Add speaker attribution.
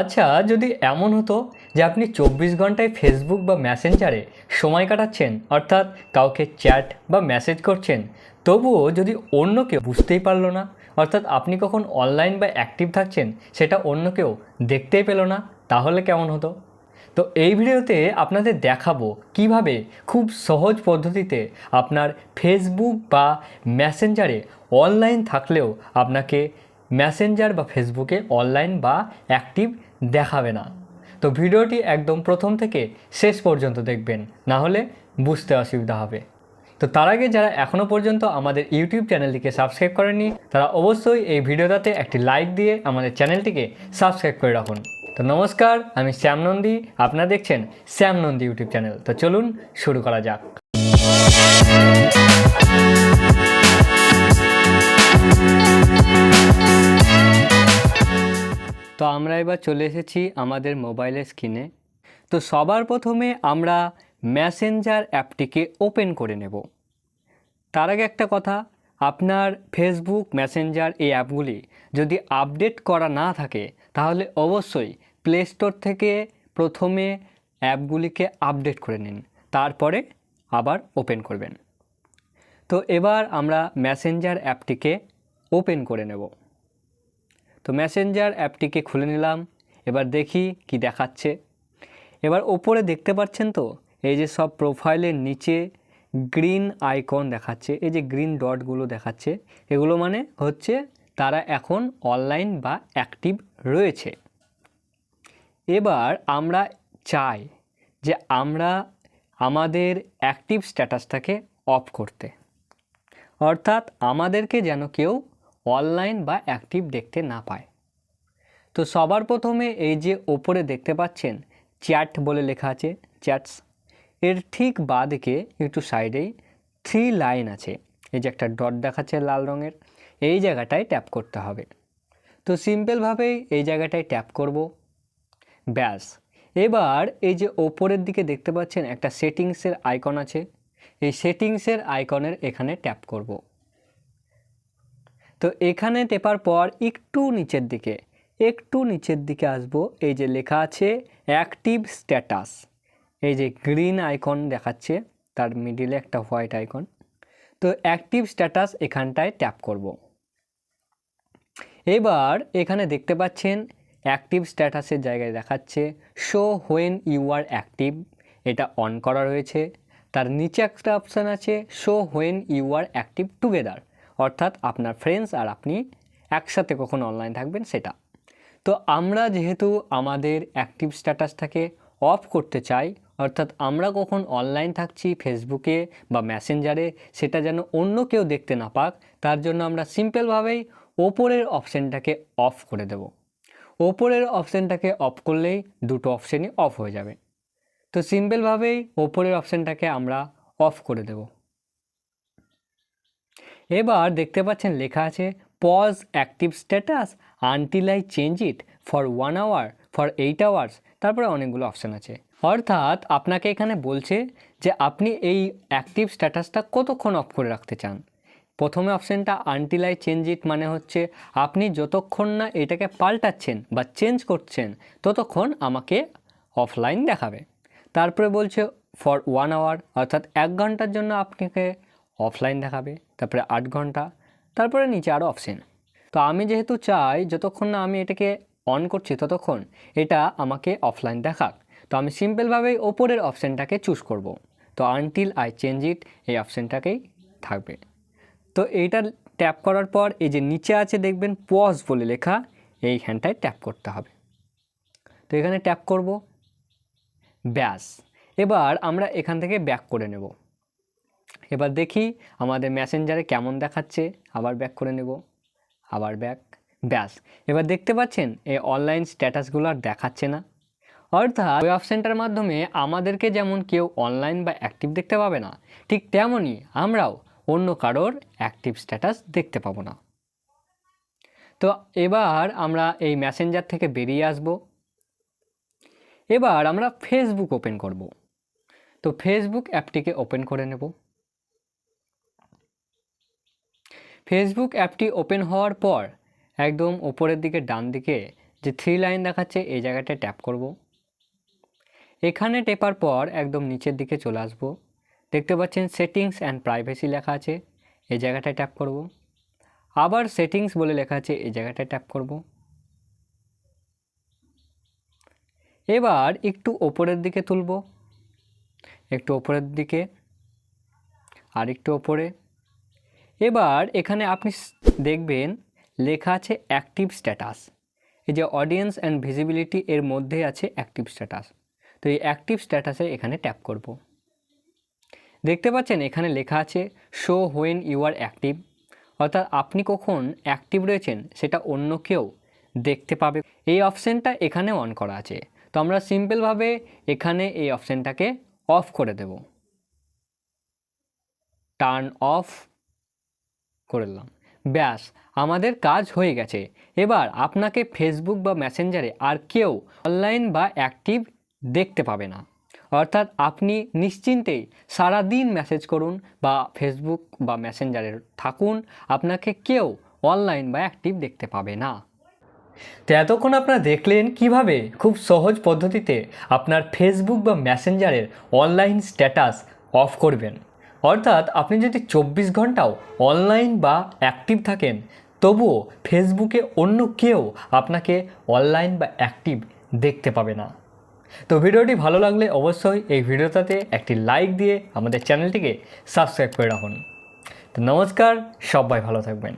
Speaker 1: আচ্ছা যদি এমন হতো যে আপনি চব্বিশ ঘন্টায় ফেসবুক বা মেসেঞ্জারে সময় কাটাচ্ছেন, অর্থাৎ কাউকে চ্যাট বা মেসেজ করছেন, তবুও যদি অন্য কেউ বুঝতেই পারল না, অর্থাৎ আপনি কখন অনলাইন বা অ্যাক্টিভ থাকছেন, সেটা অন্য কেউ দেখতেই পেল না, তাহলে কেমন হতো? তো এই ভিডিওতে আপনাদের দেখাবো কীভাবে খুব সহজ পদ্ধতিতে আপনার ফেসবুক বা মেসেঞ্জারে অনলাইন থাকলেও আপনাকে মেসেঞ্জার বা ফেসবুকে অনলাইন বা অ্যাক্টিভ দেখাবে না। তো ভিডিওটি একদম প্রথম থেকে শেষ পর্যন্ত দেখবেন, না হলে বুঝতে অসুবিধা হবে। তো তার আগে যারা এখনও পর্যন্ত আমাদের ইউটিউব চ্যানেলটিকে সাবস্ক্রাইব করেননি, তারা অবশ্যই এই ভিডিওটাতে একটি লাইক দিয়ে আমাদের চ্যানেলটিকে সাবস্ক্রাইব করে রাখুন। তো নমস্কার, আমি শ্যাম নন্দী, আপনারা দেখছেন শ্যাম নন্দী ইউটিউব চ্যানেল। তো চলুন শুরু করা যাক। তো আমরা এবার চলে এসেছি আমাদের মোবাইলের স্ক্রিনে তো সবার প্রথমে আমরা মেসেঞ্জার অ্যাপটিকে ওপেন করে নেব। তার আগে একটা কথা, আপনার ফেসবুক মেসেঞ্জার এই অ্যাপগুলি যদি আপডেট করা না থাকে, তাহলে অবশ্যই প্লে স্টোর থেকে প্রথমে অ্যাপগুলিকে আপডেট করে নিন, তারপরে আবার ওপেন করবেন। তো এবার আমরা মেসেঞ্জার অ্যাপটিকে ওপেন করে নেব। তো মেসেঞ্জার অ্যাপটিকে খুলে নিলাম। এবার দেখি কি দেখাচ্ছে। এবার ওপরে দেখতে পাচ্ছেন তো, এই যে সব প্রোফাইলের নিচে গ্রিন আইকন দেখাচ্ছে, এই যে গ্রিন ডটগুলো দেখাচ্ছে, এগুলো মানে হচ্ছে তারা এখন অনলাইন বা অ্যাক্টিভ রয়েছে। এবার আমরা চাই যে আমরা আমাদের অ্যাক্টিভ স্ট্যাটাসটাকে অফ করতে। অর্থাৎ আমাদেরকে যেন কেউ অনলাইন বা অ্যাক্টিভ দেখতে না পায়। তো সবার প্রথমে এই যে ওপরে দেখতে পাচ্ছেন, চ্যাট বলে লেখা আছে, চ্যাটস। এর ঠিক বাঁদিকে, একটু সাইডেই, থ্রি লাইন আছে। এই যে একটা ডট দেখাচ্ছে লাল রঙের, এই জায়গাটায় ট্যাপ করতে হবে। তো সিম্পলভাবেই এই জায়গাটায় ট্যাপ করব। ব্যাস। এবার এই যে ওপরের দিকে দেখতে পাচ্ছেন, একটা সেটিংসের আইকন আছে। এই সেটিংসের আইকনের এখানে ট্যাপ করব। তো এখানে টেপার পর একটু নিচের দিকে, একটু নিচের দিকে আসব। এই যে লেখা আছে অ্যাক্টিভ স্ট্যাটাস এই যে গ্রিন আইকন দেখাচ্ছে, তার মিডিলে একটা হোয়াইট আইকন তো অ্যাক্টিভ স্ট্যাটাস এখানটায় ট্যাপ করব। এবার এখানে দেখতে পাচ্ছেন অ্যাক্টিভ স্ট্যাটাসের জায়গায় দেখাচ্ছে show when you are active এটা অন করা রয়েছে। তার নিচে একটা অপশান আছে show when you are active together অর্থাৎ আপনার ফ্রেন্ডস আর আপনি একসাথে কখন অনলাইন থাকবেন, সেটা। তো আমরা যেহেতু আমাদের অ্যাক্টিভ স্ট্যাটাসটাকে অফ করতে চাই, অর্থাৎ আমরা কখন অনলাইন থাকছি ফেসবুকে বা মেসেঞ্জারে সেটা যেন অন্য কেউ দেখতে না পাক, তার জন্য আমরা সিম্পলভাবেই ওপরের অপশানটাকে অফ করে দেব। ওপরের অপশানটাকে অফ করলেই দুটো অপশানই অফ হয়ে যাবে। তো সিম্পলভাবেই ওপরের অপশানটাকে আমরা অফ করে দেব। এবার দেখতে পাচ্ছেন লেখা আছে pause active status until I change it for one hour for eight hours তারপরে অনেকগুলো অপশান আছে। অর্থাৎ আপনাকে এখানে বলছে যে আপনি এই অ্যাক্টিভ স্ট্যাটাসটা কতক্ষণ অফ করে রাখতে চান? প্রথমে অপশানটা আনটিল আই চেঞ্জ ইট মানে হচ্ছে, আপনি যতক্ষণ না এটাকে পাল্টাচ্ছেন বা চেঞ্জ করছেন, ততক্ষণ আমাকে অফলাইন দেখাবে। তারপরে বলছে ফর ওয়ান আওয়ার অর্থাৎ এক ঘণ্টার জন্য আপনাকে অফলাইন দেখাবে। তারপরে আট ঘণ্টা, তারপরে নিচে আরও অপশন। তো আমি যেহেতু চাই, যতক্ষণ না আমি এটাকে অন করছি ততক্ষণ এটা আমাকে অফলাইন দেখাক। তো আমি সিম্পলভাবেই ওপরের অপশানটাকে চুজ করব। তো আনটিল আই চেঞ্জ ইট এই অপশানটাকেই থাকবে। তো এইটা ট্যাপ করার পর এই যে নিচে আছে দেখবেন পজ বলে লেখা, এইখানটায় ট্যাপ করতে হবে। তো এখানে ট্যাপ করব। ব্যাস। এবার আমরা এখান থেকে ব্যাক করে নেব। এবার দেখি আমাদের মেসেঞ্জারে কেমন দেখাচ্ছে। আবার ব্যাক করে নেব। আবার ব্যাক ব্যাস। এবার দেখতে পাচ্ছেন, এই অনলাইন স্ট্যাটাসগুলো আর দেখাচ্ছে না। অর্থাৎ ওই অপশানটার মাধ্যমে আমাদেরকে যেমন কেউ অনলাইন বা অ্যাক্টিভ দেখতে পাবে না, ঠিক তেমনই আমরাও অন্য কারোর অ্যাক্টিভ স্ট্যাটাস দেখতে পাবো না। তো এবার আমরা এই মেসেঞ্জার থেকে বেরিয়ে আসব। এবার আমরা ফেসবুক ওপেন করব। তো ফেসবুক অ্যাপটিকে ওপেন করে নেব। ফেসবুক অ্যাপটি ওপেন হওয়ার পর একদম ওপরের দিকে ডান দিকে যে থ্রি লাইন দেখাচ্ছে, এই জায়গাটায় ট্যাপ করব। এখানে টেপার পর একদম নিচের দিকে চলে আসব। দেখতে পাচ্ছেন সেটিংস অ্যান্ড প্রাইভেসি লেখা আছে, এই জায়গাটায় ট্যাপ করব। আবার সেটিংস বলে লেখা আছে, এই জায়গাটায় ট্যাপ করব। এবার একটু ওপরের দিকে তুলব। একটু ওপরের দিকে, আর একটু ওপরে। এবার এখানে আপনি দেখবেন লেখা আছে অ্যাক্টিভ স্ট্যাটাস এই যে অডিয়েন্স অ্যান্ড ভিজিবিলিটি এর মধ্যে আছে অ্যাক্টিভ স্ট্যাটাস তো এই অ্যাক্টিভ স্ট্যাটাসে এখানে ট্যাপ করব। দেখতে পাচ্ছেন এখানে লেখা আছে show when you are active অর্থাৎ আপনি কখন অ্যাক্টিভ রয়েছেন সেটা অন্য কেউ দেখতে পাবে। এই অপশানটা এখানে অন করা আছে। তো আমরা সিম্পলভাবে এখানে এই অপশানটাকে অফ করে দেব। টার্ন অফ করে দিলাম। ব্যাস, আমাদের কাজ হয়ে গেছে। এবার আপনাকে ফেসবুক বা মেসেঞ্জারে আর কেউ অনলাইন বা অ্যাক্টিভ দেখতে পাবে না। অর্থাৎ আপনি নিশ্চিন্তেই সারাদিন মেসেজ করুন বা ফেসবুক বা মেসেঞ্জারে থাকুন, আপনাকে কেউ অনলাইন বা অ্যাক্টিভ দেখতে পাবে না। তো এতক্ষণ আপনারা দেখলেন কীভাবে খুব সহজ পদ্ধতিতে আপনার ফেসবুক বা মেসেঞ্জারের অনলাইন স্ট্যাটাস অফ করবেন। অর্থাৎ আপনি যদি চব্বিশ ঘন্টাও অনলাইন বা অ্যাক্টিভ থাকেন, তবুও ফেসবুকে অন্য কেউ আপনাকে অনলাইন বা অ্যাক্টিভ দেখতে পাবে না। তো ভিডিওটি ভালো লাগলে অবশ্যই এই ভিডিওটাতে একটি লাইক দিয়ে আমাদের চ্যানেলটিকে সাবস্ক্রাইব করে রাখুন। তো নমস্কার, সবাই ভালো থাকবেন।